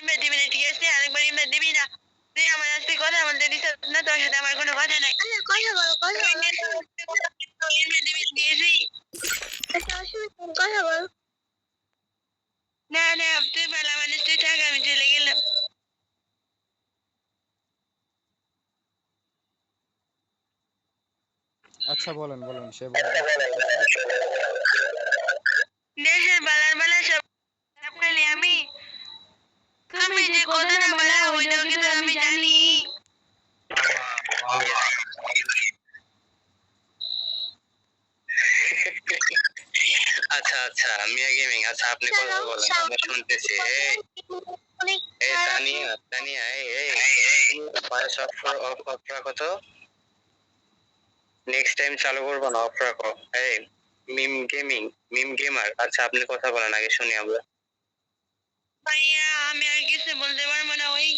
Invite দিবি না ঠিক আছে? আরেকবার ইনভাইট দিবি না। তুই আমার আজকে কথা বলতে দিস না তোর সাথে আমার কোনো কথা নাই। কথা বলো কথা বলো। ইনভাইট দিবি দিয়েছি অসুবিধা নেই, কথা বলো। না না তুই ভালো মানুষ তুই থাক আমি চলে গেলাম। আচ্ছা বলেন বলেন সে বলেন। দেশের বালার বালা সব আমি তুমি যে কথাটা বলা ওইটাও কিন্তু আমি জানি আচ্ছা আচ্ছা মিয়া গেমিং আচ্ছা আপনি কথা বলেন আমরা শুনতেছি। এই এই তানিয়া তানিয়া এই এই। ভয়েস অফ অফ অফ রাখো তো। নেক্সট টাইম চালু করব না অফ রাখো। এই মিম গেমিং মিম গেমার আচ্ছা আপনি কথা বলেন আগে শুনি আমরা। ভাইয়া আমি আর কিছু বলতে পারব না ওই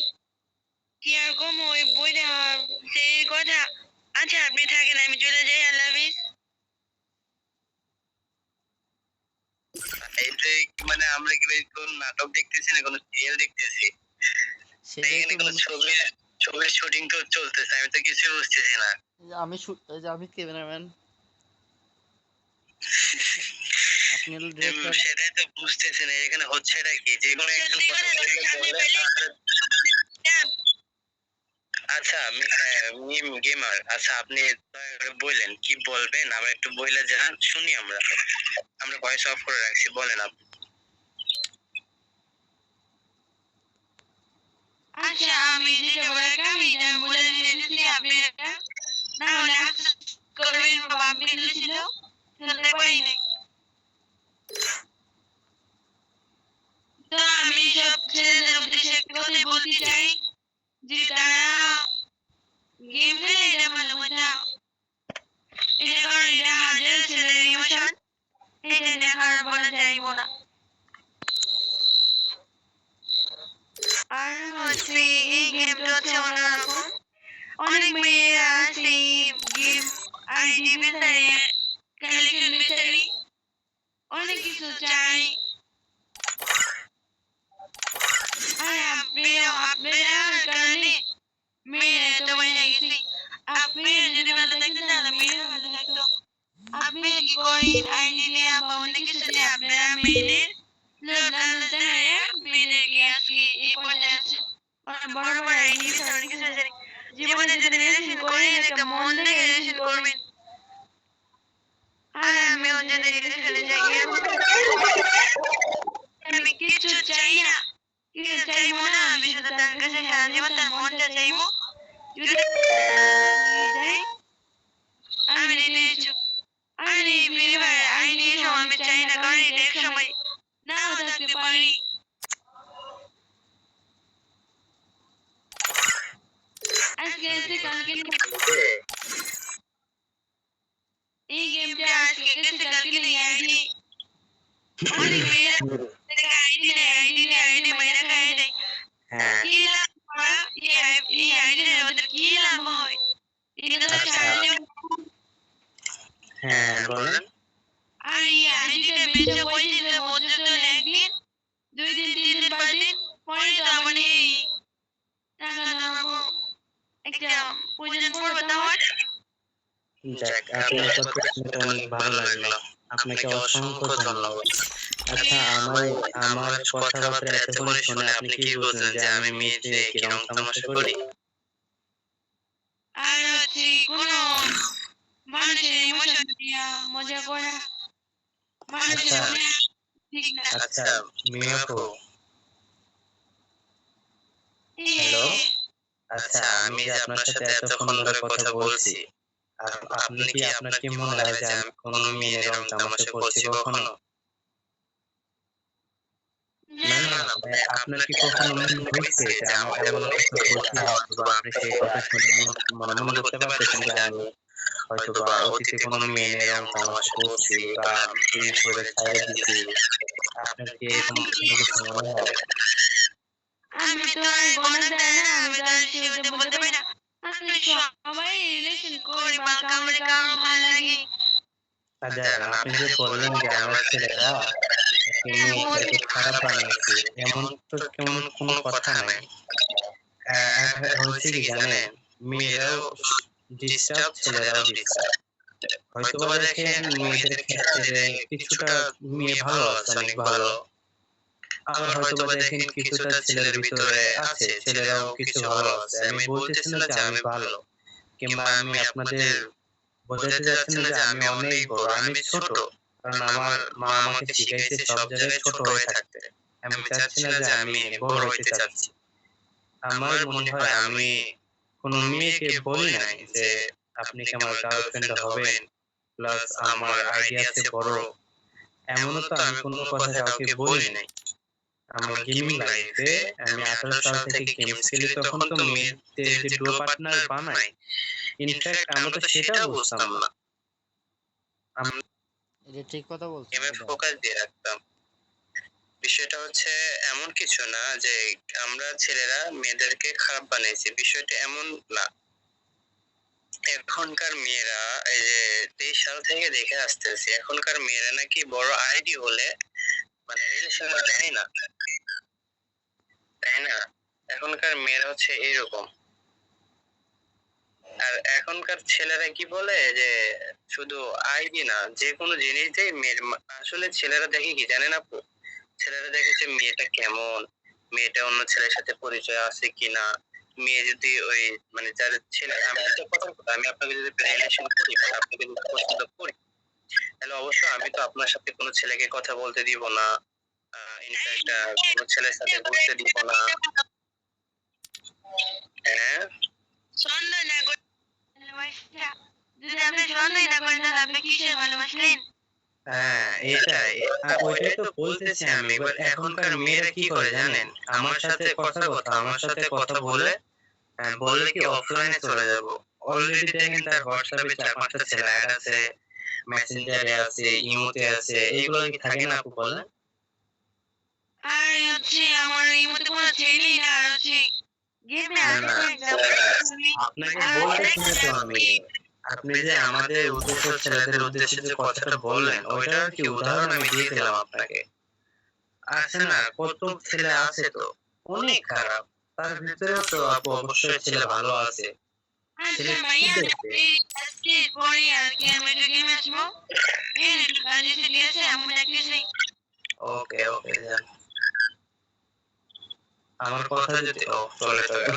কি আর কম ওই বইটা সেই কথা। আচ্ছা আপনি থাকেন আমি চলে যাই আল্লাহ হাফিজ। এই যে মানে আমরা কি ভাই কোন নাটক দেখতেছি না কোন সিরিয়াল দেখতেছি? সেটাই এখানে তো কোন বলছি। ছবির শুটিং তো চলতেছে আমি তো কিছু বুঝতেছি না। আমি শু- এই যে আমি ক্যামেরাম্যান আপনি সেটাই তো বুঝতেছি না এখানে হচ্ছে এটা কি? যে কোনো আচ্ছা আমি গেমার আচ্ছা আপনি বললেন কি বলবেন? আমরা একটু বইলে যান শুনি আমরা। আমরা ভয়েস অফ করে রাখছি, বলেন আপনি। আচ্ছা আমি যেটা এটা বলে দিয়েছি আপনি করবেন বাবা তো আমি সব ছেলেদের উদ্দেশ্যে একটা কথাই বলতে চাই, যে তারা গেম খেলে এটা ভালো কথা এটা কারণ এটা হাজার ছেলের ইমোশন এটা দেখার বলা যাইব না। আর হচ্ছে এই গেমটা হচ্ছে অন্যরকম। অনেক মেয়েরা সেই গেম আইডি বিচারে কালেকশন বিচারি অনেক কিছু চাই আর আপনিও আপনার কারণে মেয়েরা এত বেড়ে গেছি আপনি যদি ভালো থাকতেন তাহলে মেয়েরা ভালো থাকতো আপনি কি করেন আইডি দিয়ে বা অন্য কিছু দিয়ে আপনারা মেয়েদের লোক লালন দেখায় মেয়েদেরকে আজকে এই পর্যায়ে আছে অনেক বড় বড় আইডি দিয়ে অনেক কিছু আছে জীবনে যদি রিলেশন করেন একটা মন থেকে রিলেশন করবেন আর আমিও যদি রিলেশনে যাই আমি কিছু চাই না কিছু চাইব না আমি শুধু তার কাছে সারা জীবন তার মনটা চাইব যদি যাই আমি নিতে ইচ্ছুক আর এই বিনিময়ে আইনি সময় আমি চাই না কারণ এটা এক সময় নাও থাকতে পারি আজকে এসে কালকে এই গেমটা আজকে এসে কালকে নেই আইডি অনেক মেয়েরা আইডি নেই আইডি নেই আইডি মেয়েরা খাই দেয় হ্যাঁ কি লাভ হয়? এই আই- এই আইডি নেই ওদের কি লাভ হয় হ্যাঁ বলেন আর এই আইডিটা বেঁচে বসে যে একদিন দুই দিন তিন দিন পাঁচ দিন পরে তো আমার এই টাকা দাঁড়াবো একটা প্রয়োজন পড়বে তখন যাক আপনার কথা অনেক ভালো লাগল। আপনাকে অসংখ্য ধন্যবাদ। আচ্ছা আমার আমার কথাবার্তা এতক্ষণ শুনে আপনি কি বুঝলেন যে আমি মেয়েতে কীরকম তামাশা করি? আর হচ্ছে কোনো মানুষের ইমোশন দিয়া মজা করা মানুষের আচ্ছা। ঠিক না আচ্ছা মিয়াপু হ্যালো? আচ্ছা আমি যে আপনার সাথে এতক্ষণ ধরে কথা বলছি আপনি কি আপনার কি মনে হয় যে আমি কোনো মেয়ে এরকম তামাশা করছি কখনো না না মানে আপনার কি কখনো মনে হয়েছে যে আমি এমন কিছু করছি হয়তো বা আপনি সেই কথা শুনে মনে মনে করতে পারতেছেন যে আমি হয়তো বা অতীতে কোনো মেয়ে এরকম তামাশা করছি বা প্রেম করে ছাড়ে দিচ্ছি আপনার কি এরকম কোনো কিছু মনে হয়? আমি তো গণনা দেয় না আমি তো আর সেটা বলতে পারি না। আসলে সবাই রিলেশন করি বা কারও ভালো লাগে। আচ্ছা আপনি যে বললেন যে আমরা ছেলেরা মেয়েটাকে খারাপ বানিয়েছে এমন তো কেমন কোনো কথা নাই। হয়েছে কি জানেন? মেয়েরাও ডিস্টার্ব ছেলেরাও ডিস্টার্ব দেখেন মেয়েদের ক্ষেত্রে কিছুটা মেয়ে ভালো আছে অনেক ভালো। আবার হয়তো দেখেন কিছুটা ছেলের ভিতরে আছে ছেলেরাও কিছু ভালো আছে। আমি বলতেছি না যে আমি ভালো কিংবা আমি আপনাদের বোঝাতে যাচ্ছি না যে আমি অনেক বড় আমি ছোট। কারণ আমার মা আমাকে শিখাইছে সব জায়গায় ছোট হয়ে থাকতে। আমি চাচ্ছি না যে আমি বড় হইতে চাচ্ছি। আমার মনে হয় আমি কোনো মেয়েকে বলি নাই যে আপনি কি আমার গার্লফ্রেন্ড হবেন? প্লাস আমার আইডিয়া আছে বড়। এমনও তো আমি কোনো কথা কাউকে বলি নাই। আমার গেমিং লাইফে আমি আঠারো সাল থেকে গেমস খেলি তখন তো মেয়েদের যে ডুও পার্টনার বানাই ইনফ্যাক্ট আমরা তো সেটাও বুঝতাম না। এটা ঠিক কথা বলছেন গেমে। ফোকাস দিয়ে রাখতাম। বিষয়টা হচ্ছে এমন কিছু না যে আমরা ছেলেরা মেয়েদেরকে খারাপ বানাইছি। বিষয়টা এমন না। এখনকার মেয়েরা এই যে তেইশ সাল থেকে দেখে আসতেছি, এখনকার মেয়েরা নাকি বড় আইডি হলে মানে রিলেশন দেয় না। তাই না? এখনকার মেয়েরা হচ্ছে এইরকম। আর এখনকার ছেলেরা কি বলে যে শুধু আইডি না, যে কোনো জিনিস দিয়ে মেয়ের আসলে ছেলেরা দেখে কি? জানেন আপু? ছেলেরা দেখে যে মেয়েটা কেমন? মেয়েটা অন্য ছেলের সাথে পরিচয় আছে কিনা? মেয়ে যদি ওই মানে যার ছেলে আমি তো কথা কথা আমি আপনাকে যদি রিলেশন করি আপনাকে যদি পছন্দ করি তাহলে অবশ্যই আমি তো আপনার সাথে কোনো ছেলেকে কথা বলতে দিব না। ইনফ্যাক্ট কোনো ছেলের সাথে ঘুরতে দিব না। হ্যাঁ সন্দেহ না করে যদি আপনি সন্দেহ না করেন তাহলে আপনি কিসের ভালোবাসলেন? হ্যাঁ এটাই ওইটাই তো বলতেছি আমি এবার এখনকার মেয়েরা কি করে জানেন? আমার সাথে কথা কথা আমার সাথে কথা বলে আহ, বললে কি অফলাইনে চলে যাব? অলরেডি দেখেন তার হোয়াটসঅ্যাপে চার পাঁচটা ছেলে অ্যাড আছে মেসেঞ্জারে আছে ইমোতে আছে এইগুলো কি থাকে না আপু বলেন? আর হচ্ছে আমার এই কোনো ছেলেই না আর হচ্ছে গেমে আছে আপনাকে আমি। আপনি যে আমাদের উদ্দেশ্য ছেলেদের উদ্দেশ্যে যে কথাটা বললেন ওইটার কি উদাহরণ আমি দিয়ে দিলাম আপনাকে। আছে না কত ছেলে আছে তো? অনেক খারাপ। তার ভিতরেও তো আপু অবশ্যই ছেলে ভালো আছে। আচ্ছা ছেলে ভাইয়া কি দেখবে? এই আজকে পরে আর কি আমি একটু গেমে আসব? এই একটু কাজ এসে আমি দেখতেছি ওকে ওকে যান। আমার কথা যদি ও চলে চলে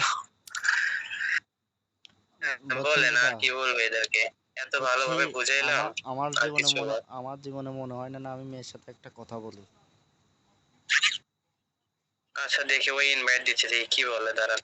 বলে না কি বলবে এদেরকে। এত ভালোভাবে বুঝাইলাম আমার- জীবনে মনে। আমার জীবনে মনে হয় না না আমি মেয়ের সাথে একটা কথা বলি। আচ্ছা দেখি ওই ইনভাইট দিচ্ছে দেখি কি বলে দাঁড়ান।